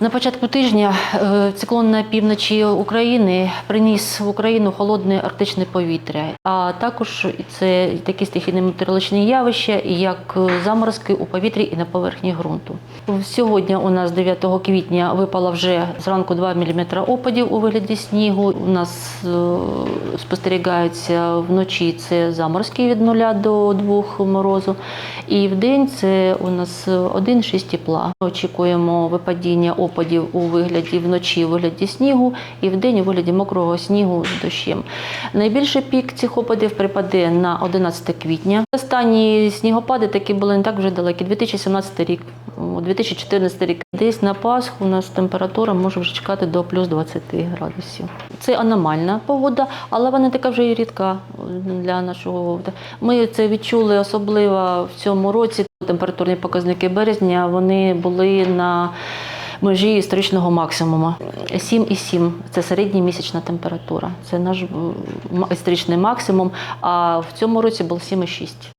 На початку тижня е, циклон на півночі України приніс в Україну холодне арктичне повітря, а також це такі стихійні метеорологічні явища, як е, заморозки у повітрі і на поверхні ґрунту. Сьогодні у нас 9 квітня випало вже зранку 2 мм опадів у вигляді снігу. У нас е, спостерігаються вночі це заморозки від 0 до 2 морозу, і в день це у нас 1,6 тепла. Очікуємо випадіння опадів у вигляді вночі у вигляді снігу і в день у вигляді мокрого снігу з дощем. Найбільший пік цих опадів припаде на 11 квітня. Останні снігопади такі були не так вже далекі. 2017 рік, 2014 рік. Десь на Пасху у нас температура може вже чекати до плюс 20 градусів. Це аномальна погода, але вона така вже і рідка для нашого. Ми це відчули особливо в цьому році. Температурні показники березня вони були на межі історичного максимуму. 7,7 – це середня місячна температура. Це наш історичний максимум. А в цьому році був 7,6.